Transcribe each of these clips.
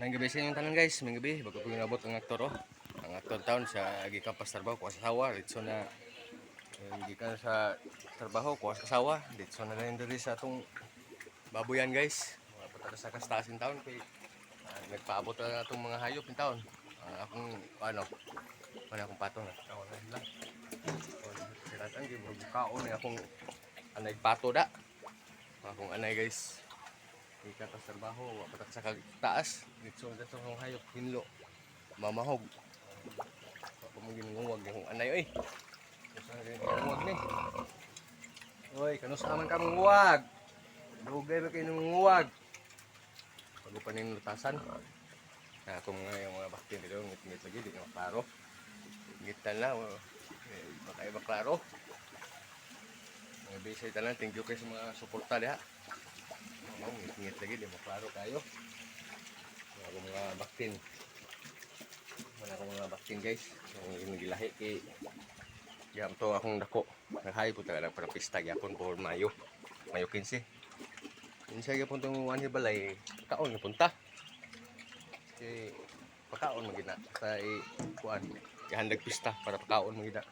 Nang gabi sa inyong tanan guys, may gabi, bago ko inabot ang aktor oh. Ang aktor taon sa gikan pa sa trabaho ko sa asawa, dito na eh, gikan sa trabaho ko sa asawa, dito na rin diri sa atong baboyan guys. Mga patada sa kastasin taon kay ah, nagpaabot na atong mga hayop in taon. Ang akong ano, ano akong patong na taon na lang. Sila tang gibukaon ni akong anay pato da. Akong anay guys. Ika ta sa trabaho, wa pa ta sa taas. Dito na sa akong hayop hinlo. Mamahog. Ako mo ginuwag yung anay oy. Sa ginuwag ni. Oy, kanusa man ka manguwag. Dugay ba kayo nanguwag? Bago pa ning lutasan. Na ako mga yung mga baktin dito, ngit-ngit lagi, di na klaro. Ngitan na, oh. eh, baka. Mga bisay tanan, thank you kayo sa mga suporta diha. Ano, ngit-ngit lagi, di mo klaro kayo. Mga ako mga baktin. Mga ako mga baktin guys. Yung gilahi kay Gam to akong dako. Naghay po talaga para pista gyapon for Mayo. Mayo 15. Insa gyapon tong ani balay kaon punta. Kay pakaon magina sa kuan ihandag pista para pakaon magina.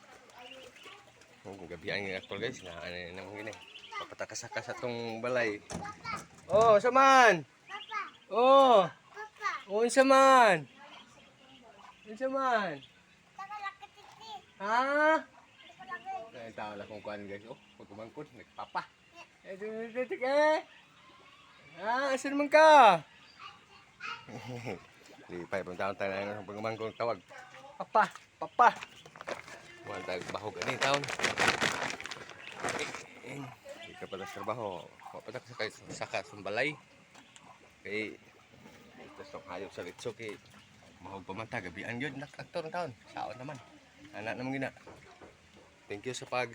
Kung gabihan nga aktor guys na ano na magina. Papatakasakas sa tong balay. Oh, saman. Papa, Oh, papa, oh unsa man? Unsa man? Ha? Kaya tao lang kung kuhan guys. Oh, pagkumangkot, nagpapa. Eh, tumitik eh. Ah, asan naman ka? Lipay, pang taon tayo na ng pagkumangkot tawag. Papa, papa. Kuhan tayo bahog ani taon. Pala sa trabaho. Mapatak sa kayo sa balay. Kay, ito sa hayop sa litso kay mahog pa man ta gabi ang yun nak aktor ng taon. Saon naman. Anak naman gina. Thank you sa pag